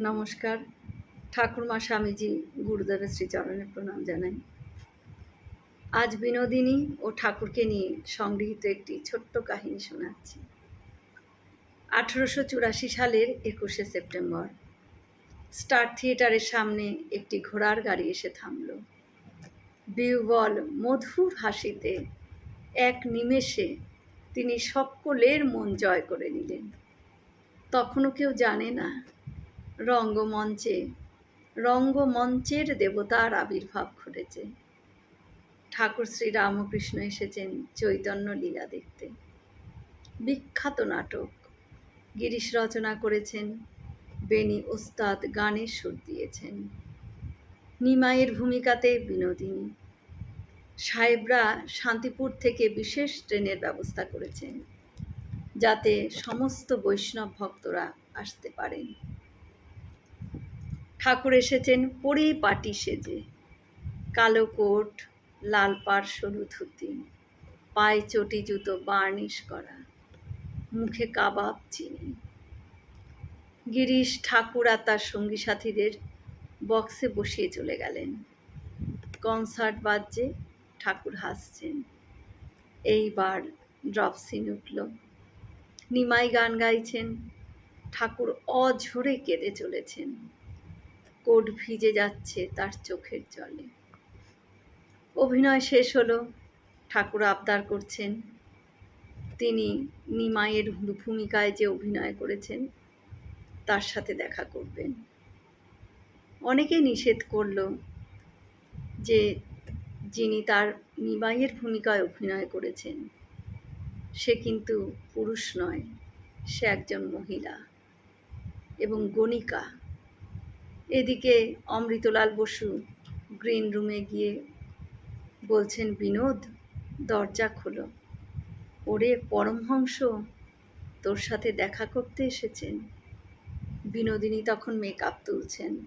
নমস্কার। ঠাকুরমা স্বামীজি গুরুদেবের শ্রীচরণে প্রণাম জানাই। আজ বিনোদিনী ও ঠাকুরকে নিয়ে সংগৃহীত একটি ছোট্ট কাহিনী শোনাচ্ছি। আঠেরোশো চুরাশি সালের একুশে সেপ্টেম্বর। স্টার থিয়েটারের সামনে একটি ঘোড়ার গাড়ি এসে থামল। বিউবল মধুর হাসিতে, এক নিমেষে তিনি সকলের মন জয় করে নিলেন। তখনও কেউ জানে না রঙ্গমঞ্চে, রঙ্গমঞ্চের দেবতার আবির্ভাব ঘটেছে। ঠাকুর শ্রী রামকৃষ্ণ এসেছেন চৈতন্য লীলা দেখতে। বিখ্যাত নাটক। গিরিশ রচনা করেছেন বেনি ওস্তাদ গানের সুর দিয়েছেন। নিমাইয়ের ভূমিকাতে বিনোদিনী। সাহেবরা শান্তিপুর থেকে বিশেষ ট্রেনের ব্যবস্থা করেছেন, যাতে সমস্ত বৈষ্ণব ভক্তরা আসতে পারেন। ঠাকুর এসেছেন পরিপাটি সেজে। কালো কোট, লাল পাড় সরু ধুতি, পায়ে চটি জুতো বার্নিশ করা, মুখে কাবাব চিনি। গিরিশ ঠাকুর আর তার সঙ্গী সাথীদের বক্সে বসিয়ে চলে গেলেন। কনসার্ট বাজছে, ঠাকুর হাসছেন। এইবার ড্রপ সিন উঠল। নিমাই গান গাইছেন, ঠাকুর অঝরে কেঁদে চলেছেন। কোট ভিজে যাচ্ছে তার চোখের জলে। অভিনয় শেষ হলো, ঠাকুর আবদার করছেন। তিনি নিমাইয়ের ভূমিকায় যে অভিনয় করেছেন, তার সাথে দেখা করবেন। অনেকে নিষেধ করল যে যিনি তার নিমাইয়ের ভূমিকায় অভিনয় করেছেন, সে কিন্তু পুরুষ নয়, সে একজন মহিলা এবং গণিকা। এদিকে অমৃতলাল বসু গ্রিন রুমে গিয়ে বলছেন, বিনোদ, দরজা খোলো। ওরে পরমহংস, তোর সাথে দেখা করতে এসেছেন? বিনোদিনী তখন মেকআপ তুলছেন।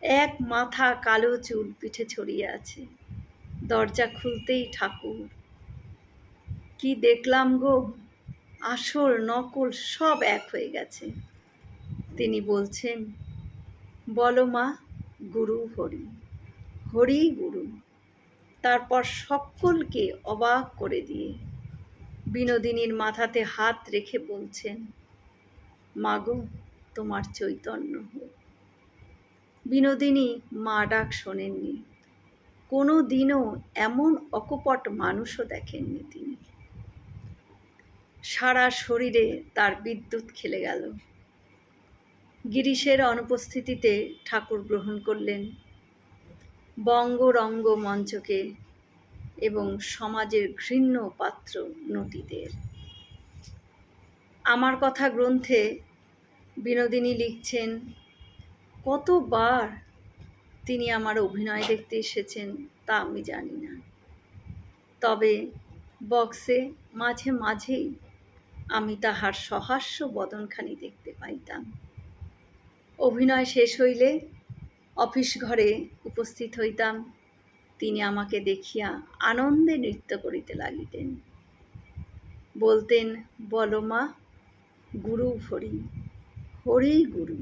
এক মাথা কালো চুল পিঠে ছড়িয়ে আছে। দরজা খুলতেই ঠাকুর। কি দেখলাম গো? আসল, নকল সব এক হয়ে গেছে। তিনি বলছেন বলো মা, গুরু হরি। হরি গুরু, তারপর সকলকে অবাক করে দিয়ে বিনোদিনীর মাথাতে হাত রেখে বলছেন মাগো তোমার চৈতন্য হোক। বিনোদিনী মা ডাক শোনেননি। কোনো দিনও এমন অকপট মানুষও দেখেননি তিনি। সারা শরীরে তার বিদ্যুৎ খেলে গেল। গিরিশের অনুপস্থিতিতে ঠাকুর গ্রহণ করলেন। বঙ্গরঙ্গ মঞ্চকে এবং সমাজের ঘৃণ্য পাত্র নটিদের আমার কথা গ্রন্থে বিনোদিনী লিখছেন, কতবার তিনি আমার অভিনয় দেখতে এসেছেন তা আমি জানি না। তবে বক্সে মাঝে মাঝেই আমি তাহার সহাস্য বদনখানি দেখতে পাইতাম। অভিনয় শেষ হইলে অফিস ঘরে উপস্থিত হইতাম। তিনি আমাকে দেখিয়া আনন্দে নৃত্য করিতে লাগিতেন। বলতেন, বলো মা, গুরু হরি হরি গুরু।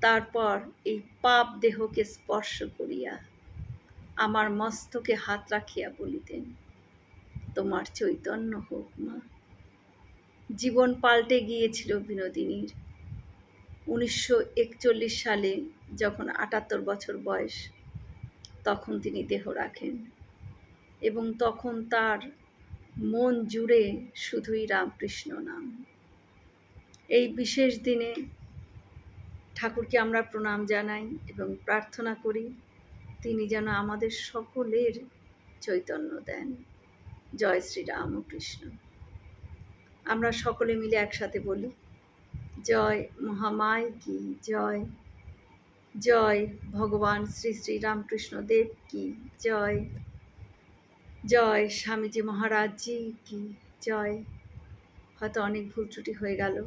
তারপর এই পাপ দেহকে স্পর্শ করিয়া আমার মস্তকে হাত রাখিয়া বলিতেন, তোমার চৈতন্য হোক মা। জীবন পাল্টে গিয়েছিল বিনোদিনীর। উনিশশো একচল্লিশ সালে যখন আটাত্তর বছর বয়স, তখন তিনি দেহ রাখেন এবং তখন তার মন জুড়ে শুধুই রামকৃষ্ণ নাম। এই বিশেষ দিনে ঠাকুরকে আমরা প্রণাম জানাই এবং প্রার্থনা করি, তিনি যেন আমাদের সকলের চৈতন্য দেন। জয় শ্রী রামকৃষ্ণ। আমরা সকলে মিলে একসাথে বলি জয় মহামায় কি, জয় জয় ভগবান শ্রী শ্রী রামকৃষ্ণ দেব কি, জয় জয় স্বামীজি মহারাজজি কি, জয়। হয়তো অনেক ভুল ত্রুটি হয়ে গেল।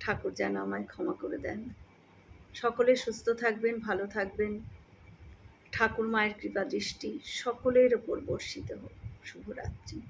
ঠাকুর যেন আমায় ক্ষমা করে দেন। সকলে সুস্থ থাকবেন, ভালো থাকবেন। ঠাকুর মায়ের কৃপা দৃষ্টি সকলের ওপর বর্ষিত হোক। শুভরাত্রি।